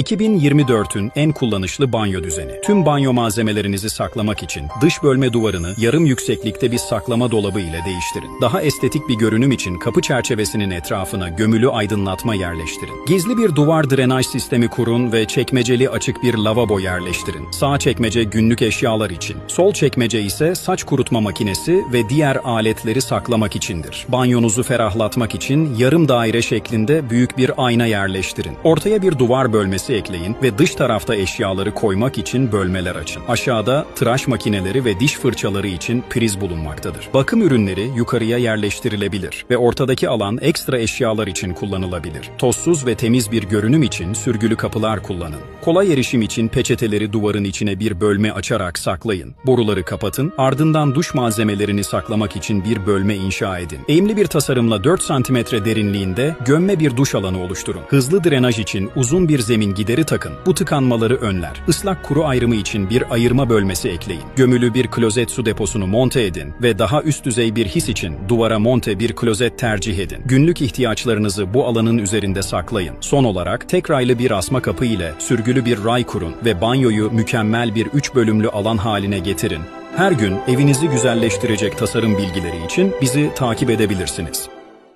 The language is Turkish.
2024'ün en kullanışlı banyo düzeni. Tüm banyo malzemelerinizi saklamak için dış bölme duvarını yarım yükseklikte bir saklama dolabı ile değiştirin. Daha estetik bir görünüm için kapı çerçevesinin etrafına gömülü aydınlatma yerleştirin. Gizli bir duvar drenaj sistemi kurun ve çekmeceli açık bir lavabo yerleştirin. Sağ çekmece günlük eşyalar için, sol çekmece ise saç kurutma makinesi ve diğer aletleri saklamak içindir. Banyonuzu ferahlatmak için yarım daire şeklinde büyük bir ayna yerleştirin. Ortaya bir duvar bölmesi ekleyin ve dış tarafta eşyaları koymak için bölmeler açın. Aşağıda tıraş makineleri ve diş fırçaları için priz bulunmaktadır. Bakım ürünleri yukarıya yerleştirilebilir ve ortadaki alan ekstra eşyalar için kullanılabilir. Tozsuz ve temiz bir görünüm için sürgülü kapılar kullanın. Kolay erişim için peçeteleri duvarın içine bir bölme açarak saklayın. Boruları kapatın, ardından duş malzemelerini saklamak için bir bölme inşa edin. Eğimli bir tasarımla 4 cm derinliğinde gömme bir duş alanı oluşturun. Hızlı drenaj için uzun bir zemin gideri takın. Bu tıkanmaları önler. Islak kuru ayrımı için bir ayırma bölmesi ekleyin. Gömülü bir klozet su deposunu monte edin ve daha üst düzey bir his için duvara monte bir klozet tercih edin. Günlük ihtiyaçlarınızı bu alanın üzerinde saklayın. Son olarak tek raylı bir asma kapı ile sürgülü bir ray kurun ve banyoyu mükemmel bir 3 bölümlü alan haline getirin. Her gün evinizi güzelleştirecek tasarım bilgileri için bizi takip edebilirsiniz.